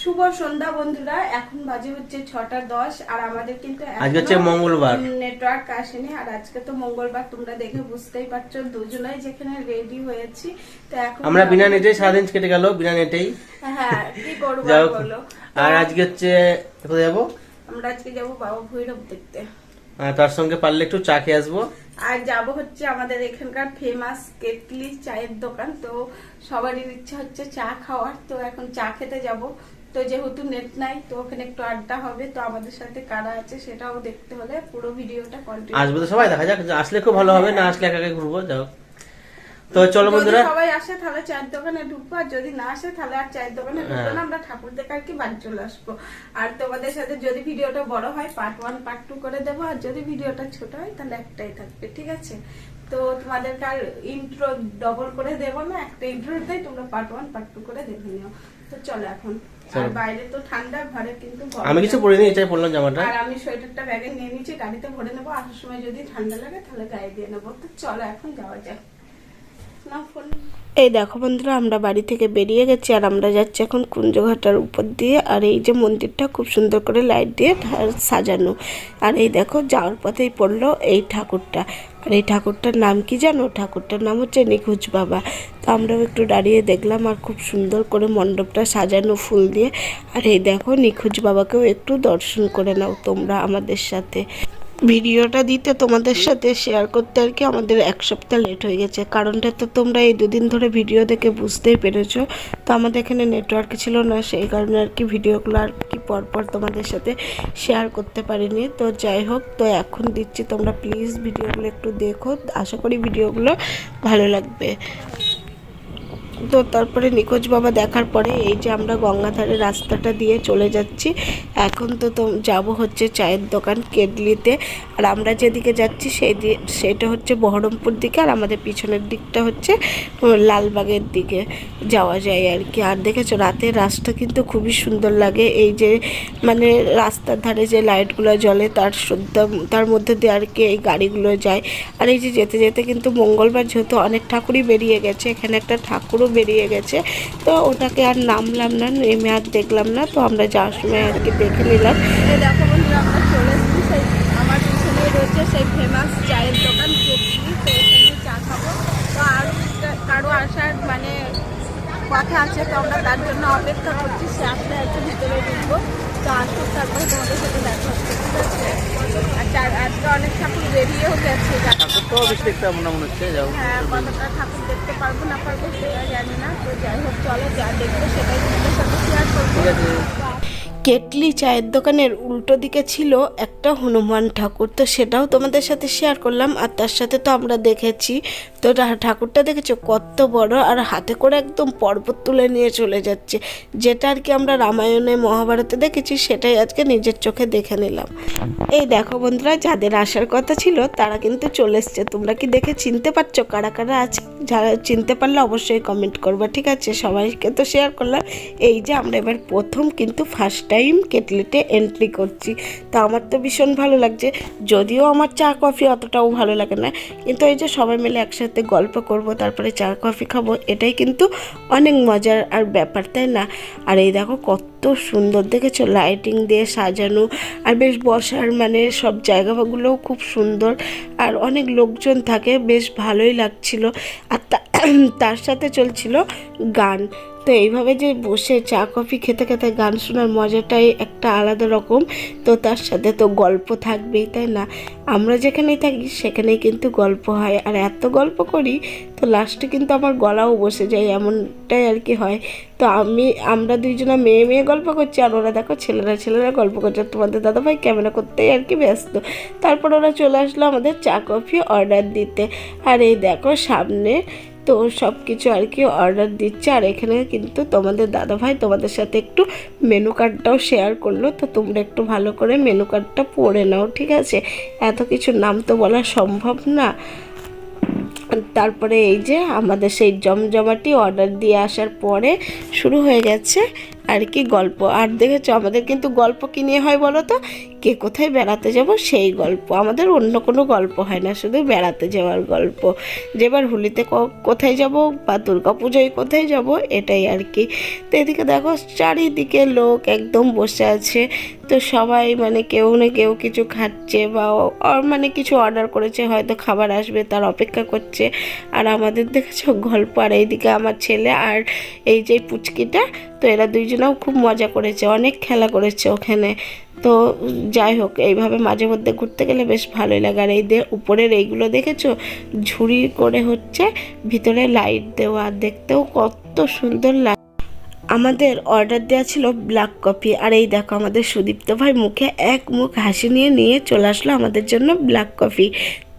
শুভ সন্ধ্যা বন্ধুরা এখন বাজে হচ্ছে ছটা দশ আর আমাদের কিন্তু আজকে হচ্ছে মঙ্গলবার। নেটওয়ার্ক আসেনি আর আজকে তো মঙ্গলবার তোমরা দেখে বুঝতেই পারছ দুজনাই যেখানে রেডি হয়েছি তো এখন আমরা বিনা নেটেই সারাদিন কেটে গেল বিনা নেটেই। হ্যাঁ কি করব বলো? আর আজকে হচ্ছে কোথায় যাব? আমরা আজকে যাব বাবা ভৈরব দেখতে। আর তার সঙ্গে পারলে একটু চা খেয়ে আসব। আর যাব হচ্ছে আমাদের এখানকার ফেমাস কেটলি চায়ের দোকান তো সবারই ইচ্ছা হচ্ছে চা খাওয়ার তো এখন চা খেতে যাব। তো যেহেতু নেট নাই তো ওখানে একটু আড্ডা হবে তো আমাদের সাথে কারা আছে সেটাও দেখতে হলে পুরো ভিডিওটা কন্টিনিউ আসবে তো সবাই দেখা যাক আসলে খুব ভালো হবে না আসলে একা একা ঘুরবো যাও তো চলো বন্ধুরা। সবাই আসে তাহলে চায়ের দোকানে ঢুকবো আর যদি না আসে তাহলে আর চায়ের দোকানে ঢুকবো হ্যাঁ। না আমরা ঠাকুর দেখে আর কি বাড়ি চলে আসব। আর তোমাদের সাথে যদি ভিডিওটা বড় হয় পার্ট ওয়ান পার্ট টু করে দেবো আর যদি ভিডিওটা ছোট হয় তাহলে একটাই থাকবে ঠিক আছে? তো তোমাদেরকে আর ইন্ট্রো ডবল করে দেবো না একটা ইন্ট্রোতেই তোমরা পার্ট ওয়ান পার্ট টু করে দেখে নিও। তো চলো এখন। আর বাইরে তো ঠান্ডা ঘরে কিন্তু আমি কিছু পরিনি এটাই পরলাম জামাটা। আর আমি সোয়েটারটা ব্যাগে নিয়ে নিচ্ছি গাড়িতে ভরে নেব। আসার সময় যদি ঠান্ডা লাগে তাহলে গায়ে দিয়ে নেব। তো চলো এখন যাওয়া যাক। এই দেখো বন্ধুরা আমরা বাড়ি থেকে বেরিয়ে গেছি আর আমরা যাচ্ছি এখন কুঞ্জঘাটার উপর দিয়ে। আর এই যে মন্দিরটা খুব সুন্দর করে লাইট দিয়ে সাজানো। আর এই দেখো যাওয়ার পথেই পড়ল এই ঠাকুরটা। আর এই ঠাকুরটার নাম কি জানো? ঠাকুরটার নাম হচ্ছে নিখোঁজ বাবা। তো আমরাও একটু দাঁড়িয়ে দেখলাম আর খুব সুন্দর করে মণ্ডপটা সাজানো ফুল দিয়ে। আর এই দেখো, নিখোঁজ বাবাকেও একটু দর্শন করে নাও তোমরা আমাদের সাথে। ভিডিওটা দিতে তোমাদের সাথে শেয়ার করতে আর কি আমাদের এক সপ্তাহ লেট হয়ে গেছে। কারণটা তো তোমরা এই দুদিন ধরে ভিডিও দেখে বুঝতেই পেরেছ। তো আমাদের এখানে নেটওয়ার্ক ছিল না, সেই কারণে আর কি ভিডিওগুলো আর কি পরপর তোমাদের সাথে শেয়ার করতে পারিনি। তো যাই হোক, তো এখন দিচ্ছি তোমরা প্লিজ ভিডিওগুলো একটু দেখো। আশা করি ভিডিওগুলো ভালো লাগবে। তো তারপরে নিখোঁজ বাবা দেখার পরে এই যে আমরা গঙ্গাধারে রাস্তাটা দিয়ে চলে যাচ্ছি, এখন তো তো যাব হচ্ছে চায়ের দোকান কেডলিতে। আর আমরা যেদিকে যাচ্ছি সেই দি, সেটা হচ্ছে বহরমপুর দিকে আর আমাদের পিছনের দিকটা হচ্ছে লালবাগের দিকে যাওয়া যায় আর কি। আর দেখেছ রাতের রাস্তা কিন্তু খুবই সুন্দর লাগে। এই যে মানে রাস্তার ধারে যে লাইটগুলো জ্বলে তার তার মধ্যে দিয়ে আর কি এই গাড়িগুলো যায়। আর এই যে যেতে যেতে কিন্তু মঙ্গলবার যেহেতু অনেক ঠাকুরই বেরিয়ে গেছে, এখানে একটা ঠাকুরও বেরিয়ে গেছে। তো ওটাকে আর নামলাম না, নেমে আর দেখলাম না। তো আমরা যাওয়ার সময় আর কি দেখে নিলাম। চলে সেই, আমার রয়েছে সেই ফেমাস চায়ের দোকান চা খাব। তো আরও আসার মানে কথা আছে, তো আমরা তার জন্য অপেক্ষা করছি, সে আসলে একটু ভিতরে ঢুকবো। তো আসুক তারপরে তোমাদের সাথে দেখা হচ্ছে ঠিক আছে? আর আজকে অনেক ঠাকুর বেরিয়েও গেছে বেশি দেখতে মনে মনে হচ্ছে যাও হ্যাঁ কতটা ঠাকুর দেখতে পারব না পারব সেটা জানি না তো যাই হোক চলো যা দেখব সেটাই তোমাদের সাথে শেয়ার করব। ঠিক আছে। কেটলি চায়ের দোকানের উল্টো দিকে ছিল একটা হনুমান ঠাকুর তো সেটাও তোমাদের সাথে শেয়ার করলাম আর তার সাথে তো আমরা দেখেছি তো ঠাকুরটা দেখেছ? কত বড় আর হাতে করে একদম পর্বত তুলে নিয়ে চলে যাচ্ছে। যেটা আর কি আমরা রামায়ণে, মহাভারতে দেখেছি, সেটাই আজকে নিজের চোখে দেখে নিলাম। এই দেখো বন্ধুরা, যাদের আসার কথা ছিল, তারা কিন্তু চলে এসছে। তোমরা কি দেখে চিনতে পারছ? কারা কারা আছে? যারা চিনতে পারলে অবশ্যই কমেন্ট করবে, ঠিক আছে? সবাইকে তো শেয়ার করলাম। এই যে আমরা এবার প্রথম কিন্তু ফার্স্ট টাইম কেটলিতে এন্ট্রি করছি। তো আমার তো ভীষণ ভালো লাগছে। যদিও আমার চা কফি অতটাও ভালো লাগে না। কিন্তু এই যে সবাই মিলে একসাথে গল্প করব, তারপরে চা, কফি খাব, এটাই কিন্তু অনেক মজার আর ব্যাপার, তাই না? আর এই দেখো কত সুন্দর, দেখেছ? লাইটিং দিয়ে সাজানো, আর বেশ বসার মানে সব জায়গাগুলোও খুব সুন্দর, আর অনেক লোকজন থাকে, বেশ ভালোই লাগছিল। আর তার সাথে চলছিল গান তো এইভাবে যে বসে চা, কফি খেতে খেতে গান শোনার মজাটাই একটা আলাদা রকম। তো তার সাথে তো গল্প থাকবেই, তাই না? আমরা যেখানেই থাকি সেখানেই কিন্তু গল্প হয়। আর এত গল্প করি, তো লাস্টে কিন্তু আমার গলাও বসে যায়, এমনটাই আর কি হয়। তো আমি, আমরা দুইজনা মেয়ে মেয়ে গল্প করছি, আর ওরা দেখো ছেলেরা ছেলেরা গল্প করছে। তোমাদের দাদাভাই ক্যামেরা করতেই আর কি ব্যস্ত। তারপর ওরা চলে আসলো আমাদের চা, কফি অর্ডার দিতে। আর এই দেখো সামনে তো সব কিছু আর কি অর্ডার দিচ্ছে। আর এখানে কিন্তু তোমাদের দাদাভাই তোমাদের সাথে একটু মেনু কার্ডটাও শেয়ার করল। তো তোমরা একটু ভালো করে মেনু কার্ডটা পড়ে নাও, ঠিক আছে? এত কিছু নাম তো বলা সম্ভব না। তারপরে এই যে আমাদের সেই জমজমাটি অর্ডার দিয়ে আসার পরে শুরু হয়ে গেছে। আর কি গল্প। আর দেখেছ, আমাদের কিন্তু গল্প কি নিয়ে হয় বলো তো? কে কোথায় বেড়াতে যাব সেই গল্প। আমাদের অন্য কোনো গল্প হয় না, শুধু বেড়াতে যাওয়ার গল্প। যে এবার হোলিতে কোথায় যাব বা দুর্গা পুজোয় কোথায় যাব, এটাই আর কি। তো এদিকে দেখো, চারিদিকে লোক একদম বসে আছে। তো সবাই মানে কেউ না কেউ কিছু খাচ্ছে বা মানে কিছু অর্ডার করেছে, হয়তো খাবার আসবে, তার অপেক্ষা করছে। আর আমাদের দেখেছ, গল্প। আর এইদিকে আমার ছেলে আর এই যে পুচকিটা, তো এরা দুইজনেও খুব মজা করেছে, অনেক খেলা করেছে ওখানে। তো যাই হোক, এইভাবে মাঝে মধ্যে ঘুরতে গেলে বেশ ভালোই লাগে। আর এই দিয়ে উপরের এইগুলো দেখেছ? ঝুড়ি করে হচ্ছে ভিতরে লাইট দেওয়া। দেখতেও কত সুন্দর লাগে আমাদের অর্ডার দেওয়া ছিল ব্ল্যাক কফি আর এই দেখো, আমাদের সুদীপ্ত ভাই মুখে এক মুখ হাসি নিয়ে নিয়ে চলে আসলো আমাদের জন্য ব্ল্যাক কফি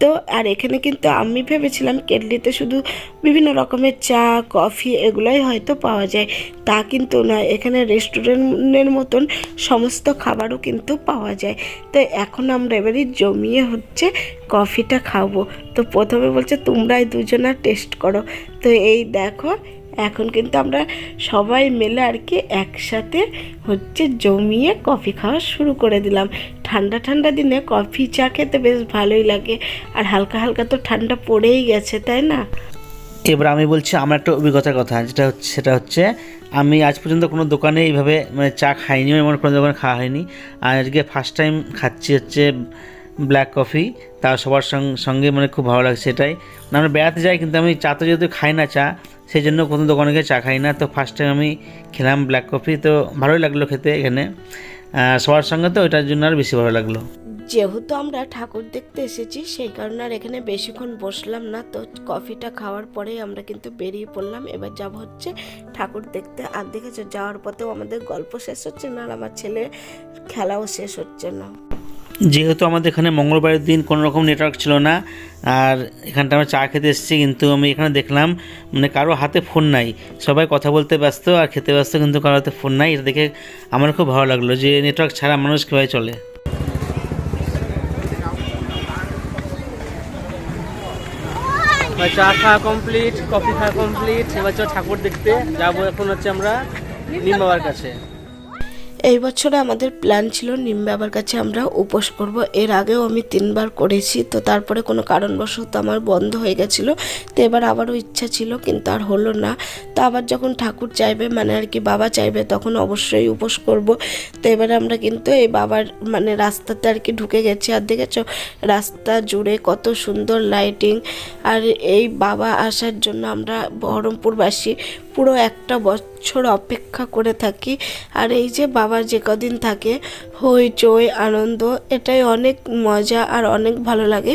তো আর এখানে কিন্তু আমি ভেবেছিলাম কেটলিতে শুধু বিভিন্ন রকমের চা, কফি এগুলোই হয়তো পাওয়া যায়। তা কিন্তু নয়, এখানে রেস্টুরেন্টের মতন সমস্ত খাবারও কিন্তু পাওয়া যায়। তো এখন আমরা এবারে জমিয়ে হচ্ছে কফিটা খাব। তো প্রথমে বলছে, তোমরাই দুজনা টেস্ট করো। তো এই দেখো, এখন কিন্তু আমরা সবাই মিলে আর কি একসাথে হচ্ছে জমিয়ে কফি খাওয়া শুরু করে দিলাম। ঠান্ডা ঠান্ডা দিনে কফি, চা খেতে বেশ ভালোই লাগে। আর হালকা হালকা তো ঠান্ডা পড়েই গেছে, তাই না? এবার আমি বলছি আমার একটা অভিজ্ঞতার কথা। যেটা হচ্ছে, সেটা হচ্ছে, আমি আজ পর্যন্ত কোনো দোকানে এইভাবে মানে চা খাইনি এমন কোনো দোকানে খাওয়া হয়নি। আর আজকে ফার্স্ট টাইম খাচ্ছি হচ্ছে ব্ল্যাক কফি তা সবার সঙ্গে মানে খুব ভালো লাগছে এটাই। আমরা বেড়াতে যাই, কিন্তু আমি চা তো যেহেতু খাই না চা, সেই জন্য কোনো দোকানে গিয়ে চা খাই না। তো ফার্স্ট টাইম আমি খেলাম ব্ল্যাক কফি তো ভালোই লাগল খেতে এখানে। সবার সঙ্গে তো ওইটার জন্য আর বেশি ভালো লাগল। যেহেতু আমরা ঠাকুর দেখতে এসেছি, সেই কারণে আর এখানে বেশিক্ষণ বসলাম না। তো কফিটা খাওয়ার পরেই আমরা কিন্তু বেরিয়ে পড়লাম। এবার যাব হচ্ছে ঠাকুর দেখতে। আর দেখেছ, যাওয়ার পথেও আমাদের গল্প শেষ হচ্ছে না আর আমার ছেলে খেলাও শেষ হচ্ছে না। যেহেতু আমাদের এখানে মঙ্গলবারের দিন কোনো রকম নেটওয়ার্ক ছিল না, আর এখানটা আমরা চা খেতে এসেছি, কিন্তু আমি এখানে দেখলাম মানে কারও হাতে ফোন নাই। সবাই কথা বলতে ব্যস্ত আর খেতে ব্যস্ত, কিন্তু কারও হাতে ফোন নাই। এটা দেখে আমার খুব ভালো লাগল যে নেটওয়ার্ক ছাড়া মানুষ কীভাবে চলে। চা খাওয়া কমপ্লিট কফি খাওয়া কমপ্লিট এবার চল ঠাকুর দেখতে। যাব এখন হচ্ছে আমরা নিম বাবার কাছে। এই বছরে আমাদের প্ল্যান ছিল নিম বাবার কাছে আমরা উপোস করব। এর আগেও আমি তিনবার করেছি, তো তারপরে কোনো কারণবশত আমার বন্ধ হয়ে গেছিল, তো এবার আবারও ইচ্ছা ছিল, কিন্তু আর হলো না। তো আবার যখন ঠাকুর চাইবে মানে আর কি বাবা চাইবে, তখন অবশ্যই উপোস করব। তো এবারে আমরা কিন্তু এই বাবার মানে রাস্তাতে আর কি ঢুকে গেছি। আর দেখেছ, রাস্তা জুড়ে কত সুন্দর লাইটিং আর এই বাবা আসার জন্য আমরা বহরমপুরবাসী পুরো একটা বছর অপেক্ষা করে থাকি। আর এই যে বাবা যে কদিন থাকে হইচই আনন্দ, এটাই অনেক মজা আর অনেক ভালো লাগে।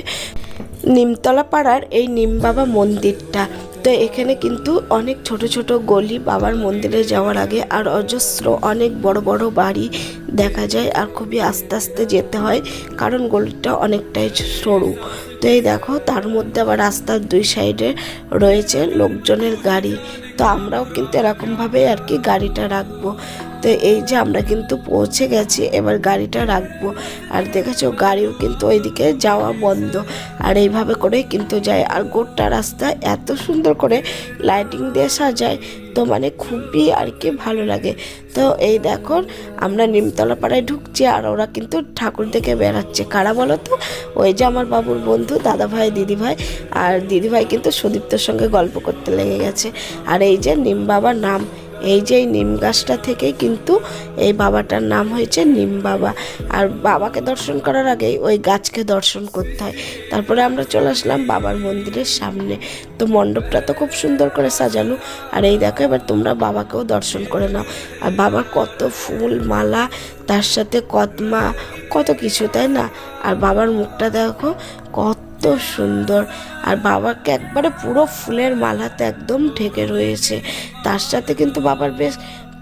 নিমতলা পাড়ার এই নিম বাবা মন্দিরটা, তো এখানে কিন্তু অনেক ছোট ছোট গলি বাবার মন্দিরে যাওয়ার আগে আর অজস্র অনেক বড় বড় বাড়ি দেখা যায় আর খুবই আস্তে আস্তে যেতে হয়, কারণ গলিটা অনেকটাই সরু। তো এই দেখো, তার মধ্যে আবার রাস্তার দুই সাইডে রয়েছে লোকজনের গাড়ি। তো আমরাও কিন্তু এরকমভাবে আর কি গাড়িটা রাখব। তো এই যে আমরা কিন্তু পৌঁছে গেছি, এবার গাড়িটা রাখব। আর দেখেছ, গাড়িও কিন্তু ওইদিকে যাওয়া বন্ধ। আর এইভাবে করে কিন্তু যায়। আর গোটা রাস্তা এত সুন্দর করে লাইটিং দিয়ে সাজায়। তো মানে খুবই আর কি ভালো লাগে। তো এই দেখো, আমরা নিমতলা পাড়ায় ঢুকছি আর ওরা কিন্তু ঠাকুর দেখে বেড়াচ্ছে। কারা বলো তো? ওই যে আমার বাবুর বন্ধু দাদা ভাই দিদি ভাই আর দিদি ভাই কিন্তু সুদীপ্তর সঙ্গে গল্প করতে লেগে গেছে। আর এই যে নিম বাবার নাম এই যে নিম গাছটা থেকেই কিন্তু এই বাবাটার নাম হয়েছে নিম বাবা। আর বাবাকে দর্শন করার আগেই ওই গাছকে দর্শন করতে হয়। তারপরে আমরা চলে আসলাম বাবার মন্দিরের সামনে। তো মণ্ডপটা তো খুব সুন্দর করে সাজানো। আর এই দেখো, এবার তোমরা বাবাকেও দর্শন করে নাও। আর বাবার কত ফুল, মালা, তার সাথে কদমা, কত কিছু, তাই না? আর বাবার মুখটা দেখো, কত সুন্দর। আর বাবাকে একবারে পুরো ফুলের মালাতে একদম ঢেকে রয়েছে। তার সাথে কিন্তু বাবার বেশ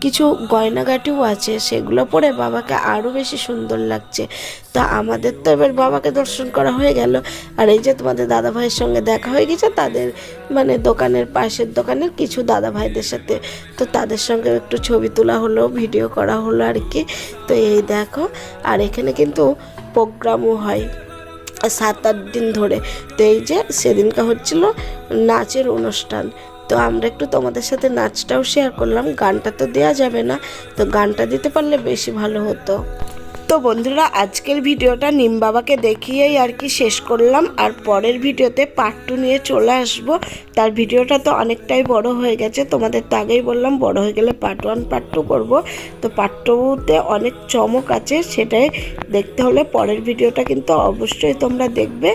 কিছু গয়নাগাটিও আছে, সেগুলো পরে বাবাকে আরও বেশি সুন্দর লাগছে। তো আমাদের তো এবার বাবাকে দর্শন করা হয়ে গেল। আর এই যে তোমাদের দাদা ভাইয়ের সঙ্গে দেখা হয়ে গেছে, তাদের মানে দোকানের পাশের দোকানের কিছু দাদা ভাইদের সাথে। তো তাদের সঙ্গে একটু ছবি তোলা হলো, ভিডিও করা হলো আর কি। তো এই দেখো, আর এখানে কিন্তু প্রোগ্রামও হয়। সাত আট দিন ধরে। তো এই যে সেদিনকে হচ্ছিল নাচের অনুষ্ঠান। তো আমরা একটু তোমাদের সাথে নাচটাও শেয়ার করলাম। গানটা তো দেওয়া যাবে না। তো গানটা দিতে পারলে বেশি ভালো হতো। তো বন্ধুরা, আজকের ভিডিওটা নিম বাবাকে দেখিয়েই আর কি শেষ করলাম। আর পরের ভিডিওতে পার্ট টু নিয়ে চলে আসব। তার ভিডিওটা তো অনেকটাই বড় হয়ে গেছে। তোমাদের তো আগেই বললাম, বড় হয়ে গেলে পার্ট ওয়ান পার্ট টু করব। তো পার্ট টুতে অনেক চমক আছে, সেটাই দেখতে হলে পরের ভিডিওটা কিন্তু অবশ্যই তোমরা দেখবে।